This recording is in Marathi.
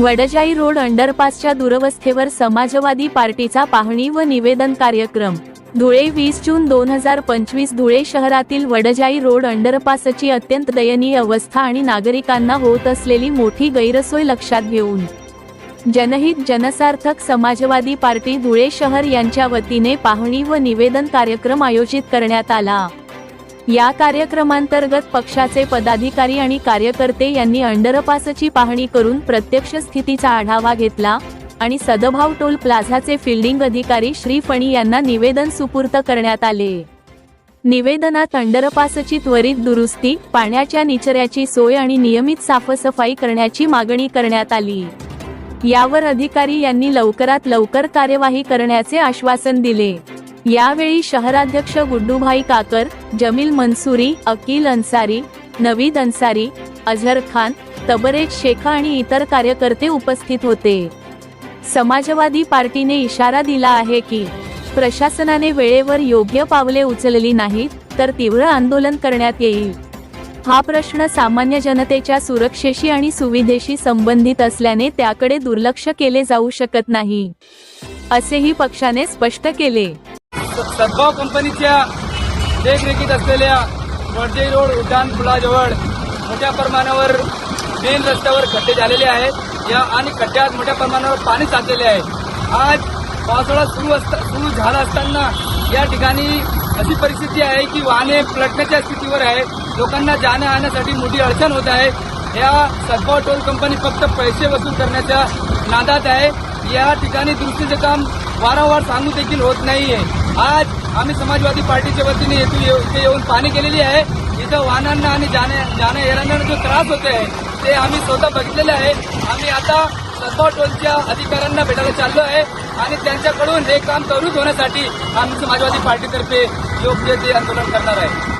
वडजाई रोड अंडरपासच्या दुरवस्थेवर समाजवादी पार्टीचा पाहणी व निवेदन कार्यक्रम. धुळे वीस जून दोन हजार पंचवीस धुळे शहरातील वडजाई रोड अंडरपासची अत्यंत दयनीय अवस्था आणि नागरिकांना होत असलेली मोठी गैरसोय लक्षात घेऊन. जनहित जनसार्थक समाजवादी पार्टी धुळे शहर यांच्या वतीने पाहणी व निवेदन कार्यक्रम आयोजित करण्यात आला. या कार्यक्रमांतर्गत पक्षाचे पदाधिकारी आणि कार्यकर्ते यांनी अंडरपासची पाहणी करून प्रत्यक्ष स्थितीचा आढावा घेतला आणि सदभाव टोल प्लाझाचे फिल्डिंग अधिकारी श्री फणी यांना निवेदन सुपूर्त करण्यात आले. निवेदनात अंडरपासची त्वरित दुरुस्ती पाण्याच्या निचऱ्याची सोय आणि नियमित साफसफाई करण्याची मागणी करण्यात आली. यावर अधिकारी यांनी लवकरात लवकर कार्यवाही करण्याचे आश्वासन दिले. यावेळी शहराध्यक्ष गुड्डूभाई काकर जमील मनसुरी अकील अन्सारी नवीद अन्सारी अझर खान तबरेज शेखा आणि इतर कार्यकर्ते उपस्थित होते. समाजवादी पार्टीने इशारा दिला आहे की प्रशासनाने वेळेवर योग्य पावले उचलली नाहीत तर तीव्र आंदोलन करण्यात येईल. हा प्रश्न सामान्य जनतेच्या सुरक्षेशी आणि सुविधेशी संबंधित असल्याने त्याकडे दुर्लक्ष केले जाऊ शकत नाही. असेही पक्षाने स्पष्ट केले. सद्भाव कंपनीच्या देखरेखीत असलेल्या वडजे रोड उड्डाण पुलाजवळ मोठ्या प्रमाणावर मेन रस्त्यावर खड्डे झालेले आहेत. या आणि खड्ड्यात मोठ्या प्रमाणावर पाणी साचलेले आहे. आज पावसाळा सुरू असता सुरू झाला असताना या ठिकाणी अशी परिस्थिती आहे की वाहने पलटण्याच्या स्थितीवर आहे लोकांना जाण्या आणण्यासाठी मोठी अडचण होत आहे. या सद्भाव टोल कंपनी फक्त पैसे वसूल करण्याच्या नादात आहे. या ठिकाणी दुरुस्तीचं काम वारंवार सांगू देखील होत नाहीये. आज आम्ही समाजवादी पार्टीच्या वतीने येथून इथे येऊन पाणी केलेली आहे. इथं वाहनांना आणि जाण्या जाण्या येणाऱ्यांना जो त्रास होत आहे ते आम्ही स्वतः बघितलेले आहे. आम्ही आता सद्भाव टोलच्या अधिकाऱ्यांना भेटायला चाललो आहे आणि त्यांच्याकडून हे काम करून होण्यासाठी आम्ही समाजवादी पार्टीतर्फे योग्य ते आंदोलन करणार आहे.